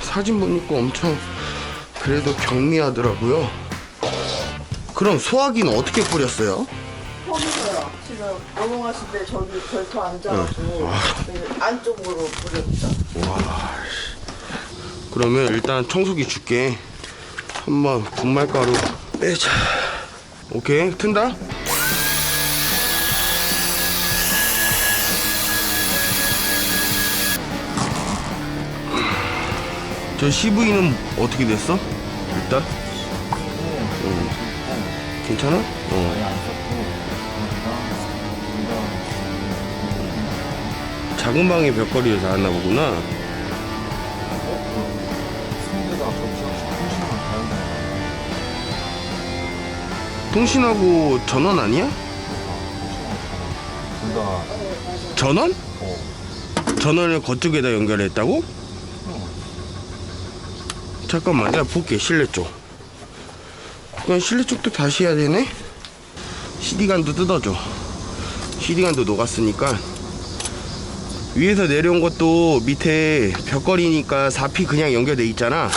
사진 보니까 엄청 그래도 경미하더라고요. 그럼 소화기는 어떻게 뿌렸어요? 펌이서요. 지금 노동하실 때 저기 별터 앉아가지고 여기 안쪽으로 뿌렸죠. 그러면 일단 청소기 줄게. 한번 분말가루 빼자. 오케이, 튼다? 저 CV는 어떻게 됐어? 일단? 응. 괜찮아? 어. 작은 방에 벽걸이를 닿았나 보구나. 통신하고 전원 아니야? 전원? 전원을 거쪽에다 연결했다고? 잠깐만 내가 볼게 실내 쪽. 그냥 실내 쪽도 다시 해야 되네? CD간도 뜯어줘. CD간도 녹았으니까. 위에서 내려온 것도 밑에 벽걸이니까 4피 그냥 연결돼 있잖아.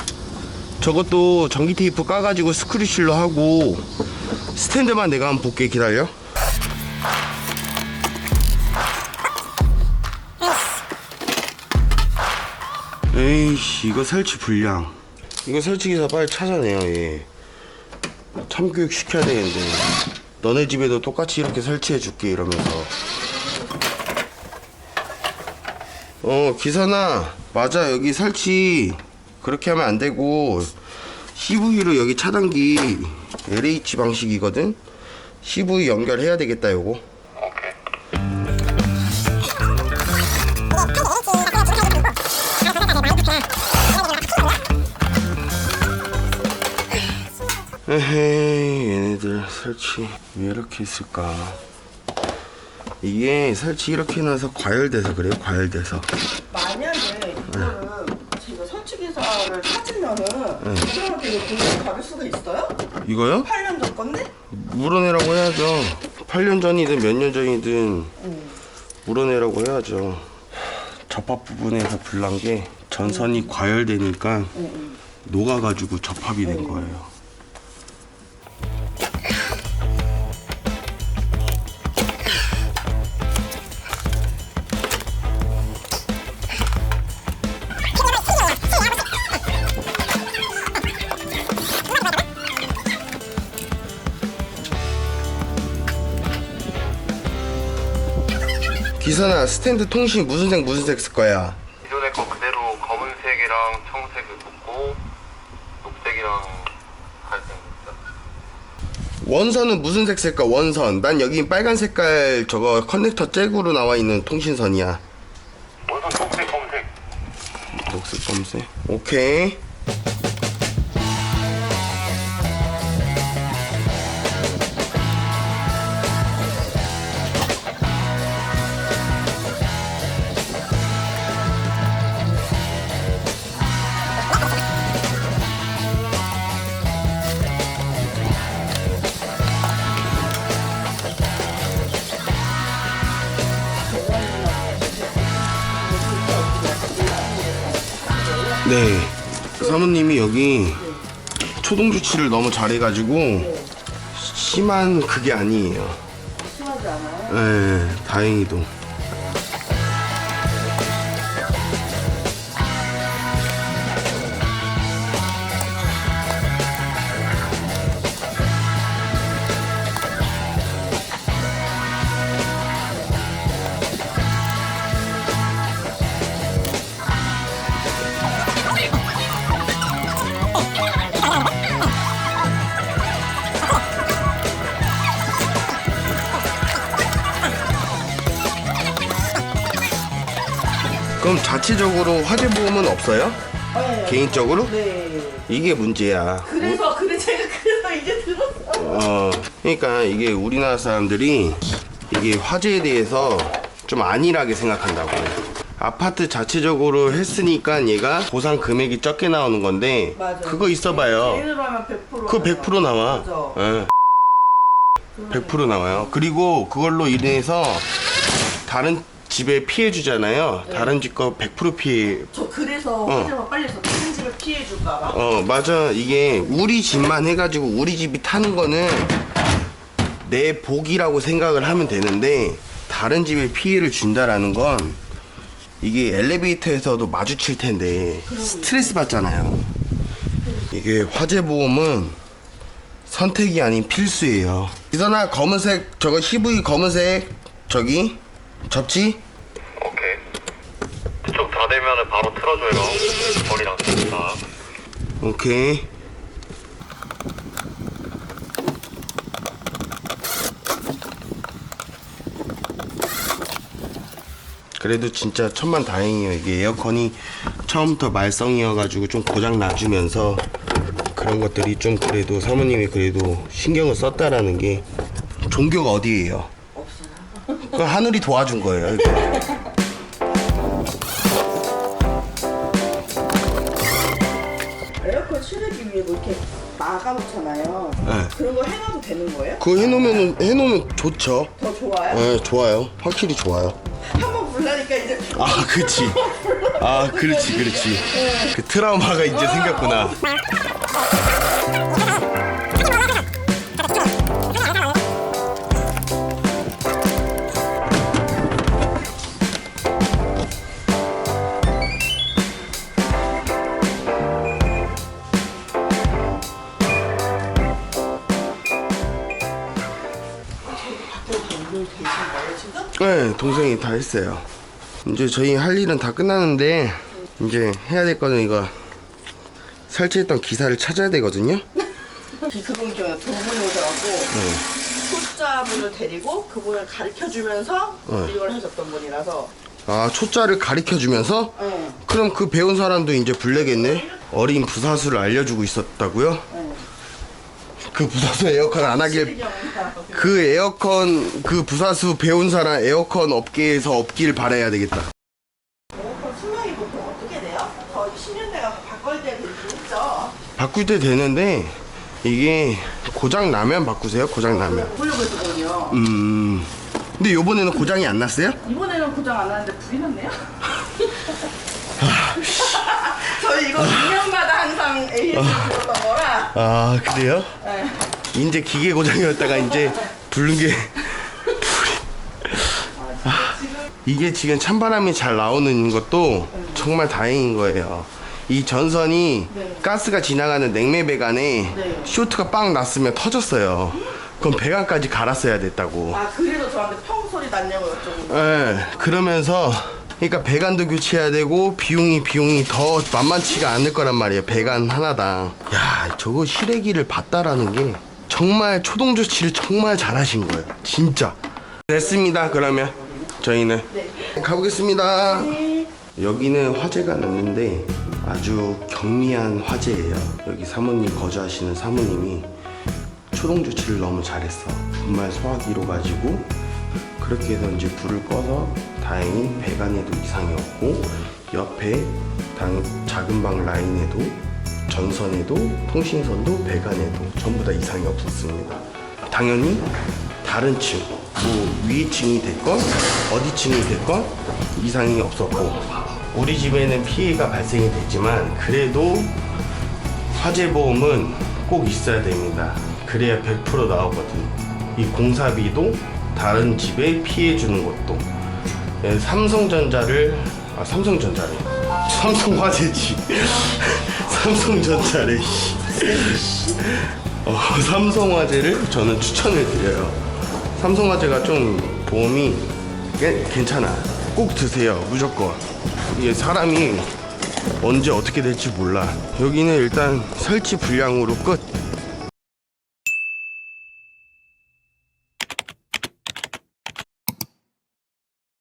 저것도 전기 테이프 까가지고 스크류실로 하고 스탠드만 내가 한번 볼게 기다려. 에이씨 이거 설치 불량 이거 설치기사 빨리 찾아내요 얘 참교육 시켜야 되는데. 너네 집에도 똑같이 이렇게 설치해 줄게 이러면서. 어 기사나 맞아 여기 설치. 그렇게 하면 안 되고. CV로 여기 차단기 LH 방식이거든? CV 연결해야 되겠다 요거 에헤이 얘네들 설치. 왜 이렇게 했을까? 이게 설치 이렇게 해놔서 과열돼서 그래요? 과열돼서. 만약에 이거를 제가 설치기사를 찾으면은 이거 돈을 받을 수가 있어요? 이거요? 8년 전 건데? 물어내라고 해야죠. 8년 전이든 몇 년 전이든 물어내라고 해야죠. 접합 부분에서 불난 게 전선이 과열되니까 녹아가지고 접합이 된 거예요 기사나 스탠드 통신 무슨 색 무슨 색 쓸 거야? 기존의 거 그대로 검은색이랑 청색을 줬고 녹색이랑 갈색. 원선은 무슨 색 쓸까? 원선. 난 여기 빨간 색깔 저거 커넥터 잭으로 나와 있는 통신선이야. 원선 녹색 검색. 녹색 검색. 오케이. 네. 사모님이 여기 초동 주치를 너무 잘해가지고 심한 그게 아니에요. 심하지 않아요? 네, 다행히도. 그럼 자체적으로 화재 보험은 없어요? 네. 개인적으로? 네. 이게 문제야. 그래서 근데 제가 그래서 이제 들었어요. 어, 그러니까 이게 우리나라 사람들이 이게 화재에 대해서 좀 안일하게 생각한다고. 아파트 자체적으로 했으니까 얘가 보상 금액이 적게 나오는 건데 맞아요. 그거 있어봐요. 개인으로 하면 100%. 그거 100% 나와. 그죠. 예. 100% 나와요. 그리고 그걸로 인해서 다른 집에 피해 주잖아요. 다른 집 거 100% 피해. 저 그래서 화재가 빨리서 다른 집을 피해 줄까 봐. 어, 맞아. 이게 우리 집만 해가지고 우리 집이 타는 거는 내 복이라고 생각을 하면 되는데 다른 집에 피해를 준다라는 건 이게 엘리베이터에서도 마주칠 텐데 스트레스 받잖아요. 이게 화재 보험은 선택이 아닌 필수예요. 이선아 검은색 저거 CV 검은색 저기 접지? 오케이. 그쪽 다 되면은 바로 틀어줘요. 머리랑 다. 오케이. 그래도 진짜 천만 다행이에요. 이게 에어컨이 처음부터 말썽이어가지고 좀 고장 나주면서 그런 것들이 좀 그래도 사모님이 그래도 신경을 썼다라는 게 종교가 어디예요? 없어요. 그 하늘이 도와준 거예요. 이게. 실외기 위에 뭐 이렇게 막아놓잖아요. 네. 그런 거 해놔도 되는 거예요? 그거 해놓으면 해놓으면 좋죠. 더 좋아요? 네, 좋아요. 확실히 좋아요. 한번 불라니까 이제 아, 그치. 아, 그렇지, 그렇지. 그 트라우마가 이제 생겼구나. 네, 동생이 다 했어요. 이제 저희 할 일은 다 끝났는데, 이제 해야 될 거는 이거 설치했던 기사를 찾아야 되거든요. 그분 경우 두 분이 오셔갖고 초짜분을 데리고 그분을 가르쳐 주면서 네. 이걸 하셨던 분이라서 아, 초짜를 가르쳐 주면서? 네. 그럼 그 배운 사람도 이제 불내겠네? 어린 부사수를 알려주고 있었다고요? 네. 그 부사수 에어컨 안 하길. 그 에어컨 그 부사수 배운 사람 에어컨 업계에서 없길 바라야 되겠다. 에어컨 수명이 보통 어떻게 돼요? 거의 10년 돼가고 바꿀 때도 있죠. 바꿀 때 되는데 이게 고장 나면 바꾸세요. 고장 나면. 보려고 했거든요. 음. 근데 요번에는 고장이 안 났어요? 이번에는 고장 안 나는데 불이 났네요. 저희 이거 2년마다 항상 AS 들었던 거라. 아 그래요? 네. 이제 기계 고장이었다가 이제 부른 게 아, 이게 지금 찬바람이 잘 나오는 것도 정말 다행인 거예요. 이 전선이 네. 가스가 지나가는 냉매 배관에 네. 쇼트가 빵 났으면 터졌어요. 그럼 배관까지 갈았어야 됐다고. 아 그래서 저한테 평소리 났냐고 여쭤보고. 예, 그러면서 그러니까 배관도 교체해야 되고 비용이 비용이 더 만만치가 않을 거란 말이에요. 배관 하나당. 야, 저거 실외기를 봤다라는 게 정말 초동 조치를 정말 잘하신 거예요. 진짜. 됐습니다. 그러면 저희는 가보겠습니다. 여기는 화재가 났는데 아주 경미한 화재예요. 여기 사모님 거주하시는 사모님이 초동 조치를 너무 잘했어. 분말 소화기로 가지고 그렇게 해서 이제 불을 꺼서 다행히 배관에도 이상이 없고 옆에 당 작은 방 라인에도 전선에도 통신선도 배관에도 전부 다 이상이 없었습니다. 당연히 다른 층, 뭐 위에 층이 됐건 어디 층이 됐건 이상이 없었고 우리 집에는 피해가 발생이 됐지만 그래도 화재 보험은 꼭 있어야 됩니다. 그래야 100% 나오거든. 이 공사비도 다른 집에 피해 주는 것도. 예, 삼성전자를 아 삼성전자래. 삼성화재지. 삼성전자래. 씨. 어, 삼성화재를 저는 추천을 드려요. 삼성화재가 좀 보험이 꽤 괜찮아. 꼭 드세요. 무조건. 이게 사람이 언제 어떻게 될지 몰라. 여기는 일단 설치 불량으로 끝.